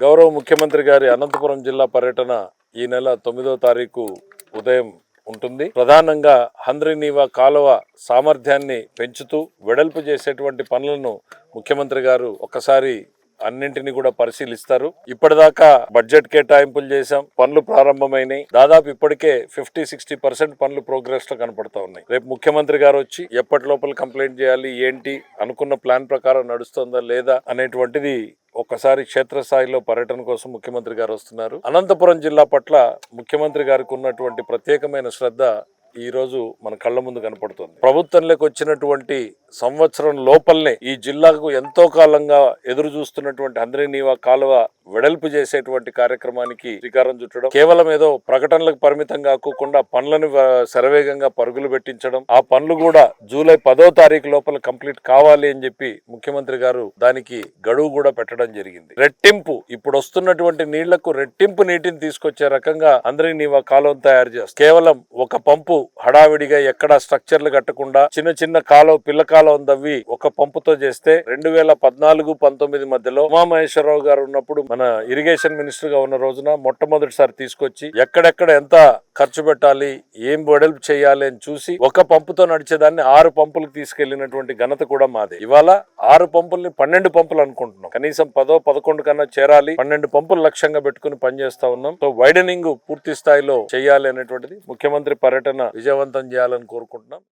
గౌరవ ముఖ్యమంత్రి గారి అనంతపురం జిల్లా పర్యటన ఈ నెల తొమ్మిదో తారీఖు ఉదయం ఉంటుంది. ప్రధానంగా హంద్రినీవా కాలువ సామర్థ్యాన్ని పెంచుతూ వెడల్పు చేసేటువంటి పనులను ముఖ్యమంత్రి గారు ఒకసారి అన్నింటినీ కూడా పరిశీలిస్తారు. ఇప్పటిదాకా బడ్జెట్ కేటాయింపులు చేశాం. పనులు ప్రారంభమైనాయి. దాదాపు ఇప్పటికే ఫిఫ్టీ సిక్స్టీ పర్సెంట్ పనులు ప్రోగ్రెస్లో కనపడతా ఉన్నాయి. రేపు ముఖ్యమంత్రి గారు వచ్చి ఎప్పటి లోపల కంప్లైంట్ చేయాలి ఏంటి అనుకున్న ప్లాన్ ప్రకారం నడుస్తుందా లేదా అనేటువంటిది ఒక్కసారి క్షేత్రస్థాయిలో పర్యటన కోసం ముఖ్యమంత్రి గారు వస్తున్నారు. అనంతపురం జిల్లా పట్ల ముఖ్యమంత్రి గారికి ఉన్నటువంటి ప్రత్యేకమైన శ్రద్ధ ఈ రోజు మన కళ్ళ ముందు కనపడుతుంది. ప్రభుత్వంలోకి వచ్చినటువంటి సంవత్సరం లోపలనే ఈ జిల్లాకు ఎంతో కాలంగా ఎదురు చూస్తున్నటువంటి అందరినీవా కాలువ వెడల్పు చేసేటువంటి కార్యక్రమానికి శ్రీకారం చుట్టడం కేవలం ఏదో ప్రకటనలకు పరిమితం కాకుండా పనులను శరవేగంగా పరుగులు పెట్టించడం ఆ పనులు కూడా జూలై పదో తారీఖు లోపల కంప్లీట్ కావాలి అని చెప్పి ముఖ్యమంత్రి గారు దానికి గడువు కూడా పెట్టడం జరిగింది. రెట్టింపు ఇప్పుడు వస్తున్నటువంటి నీళ్ళకు రెట్టింపు నీటిని తీసుకొచ్చే రకంగా అందరినీ నీవా కాలువను తయారు చేస్తారు కేవలం ఒక పంపు హడావిడిగా ఎక్కడ స్ట్రక్చర్లు కట్టకుండా చిన్న చిన్న కాలువ పిల్ల కాలువ దవ్వి ఒక పంపుతో చేస్తే రెండు వేల పద్నాలుగు పంతొమ్మిది మధ్యలో ఉమామహేశ్వరరావు గారు ఉన్నప్పుడు మన ఇరిగేషన్ మినిస్టర్గా ఉన్న రోజున మొట్టమొదటిసారి తీసుకొచ్చి ఎక్కడెక్కడ ఎంత ఖర్చు పెట్టాలి ఏం వెడల్పు చేయాలి అని చూసి ఒక పంపుతో నడిచేదాన్ని ఆరు పంపులకు తీసుకెళ్ళినటువంటి ఘనత కూడా మాదే. ఇవాళ ఆరు పంపుల్ని పన్నెండు పంపులు అనుకుంటున్నాం. కనీసం పదో పదకొండు కన్నా చేరాలి పన్నెండు పంపులు లక్ష్యంగా పెట్టుకుని పనిచేస్తా ఉన్నాం. సో వైడనింగ్ పూర్తి స్థాయిలో చేయాలి అనేటువంటిది ముఖ్యమంత్రి పర్యటన విజయవంతం చేయాలని కోరుకుంటున్నాం.